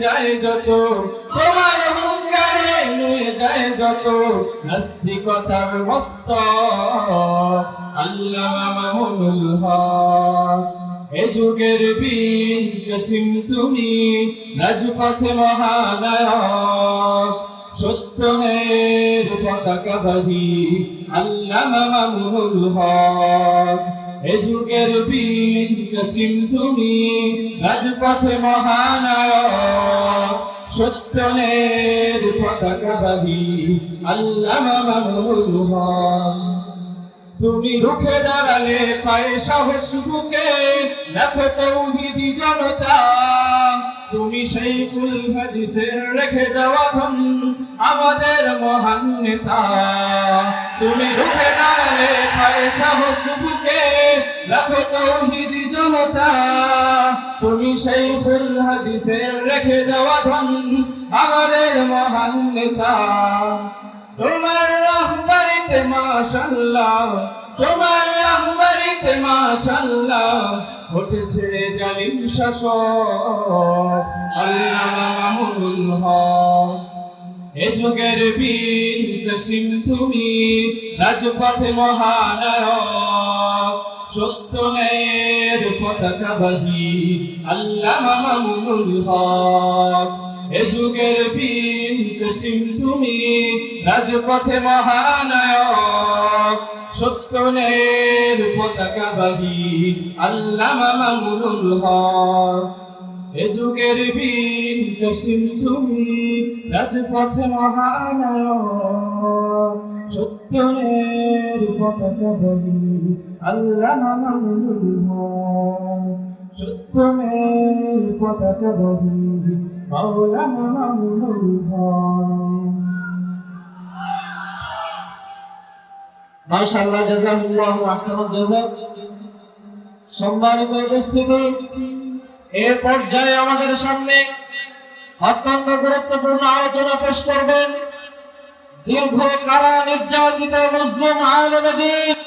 যায় যত। তোমার হুঙ্কারে নুয়ে যায় যত। নাস্তিকতার মস্ত। আল্লাহ মামুনুল হক। এ যুগের বীর কসিম তুমি রাজপথ মহানায়ক। সত্যনের পতাকা বাহি আল্লাহ মামুনুল হক। এ যুগের বীর কসিম তুমি রাজপথে মহানায়ক, সত্যনের পতাকাবাহী আল্লাহ মামুনুল হক তুমি রুখে দাঁড়ালে পায়ে সাহস বুকে দেখো তৌহিদি জনতা তুমি সেই ফুল হাদিসের রেখে যাওয়া ধন আমাদের মহান নেতা। তুমি রুখে দাঁড়ালে পায়ে সাহস বুকে দেখো তৌহিদি জনতা। তুমি সেই ফুল হাদিসের রেখে যাওয়া ধন আমাদের মহান নেতা। তোমার রহমরিতে মাশাল্লাহ তোমার রহমরিতে মাশাল্লাহ ঘটেছে জালিম শাসক। আল্লাহ মামুনুল হক। এ যুগের বীর কসিম তুমি রাজপথে মহানায়ক। সত্যনের পতাকা বাহি, আল্লাহ মামুনুল হক। এ যুগের বীর কসিম তুমি রাজপথে মহানায়ক। সত্যনের পতাকা বাহি। আল্লাহ মামুনুল হক। বীর রাজপথে মহানায়ক। সত্যনের পতাকা বাহি আল্লাহ মামুনুল হক। সত্যনের পতাকা বাহি, মাওলানা মামুনুল হক। মাশাআল্লাহ জাযাকুমুল্লাহু আহসানুল জাযা সম্মানিত উপস্থিতি পর্যায়ে আমাদের সামনে অত্যন্ত গুরুত্বপূর্ণ আলোচনা পেশ করবেন দীর্ঘ কারা নির্যাতিত মুসলিম আলমদিন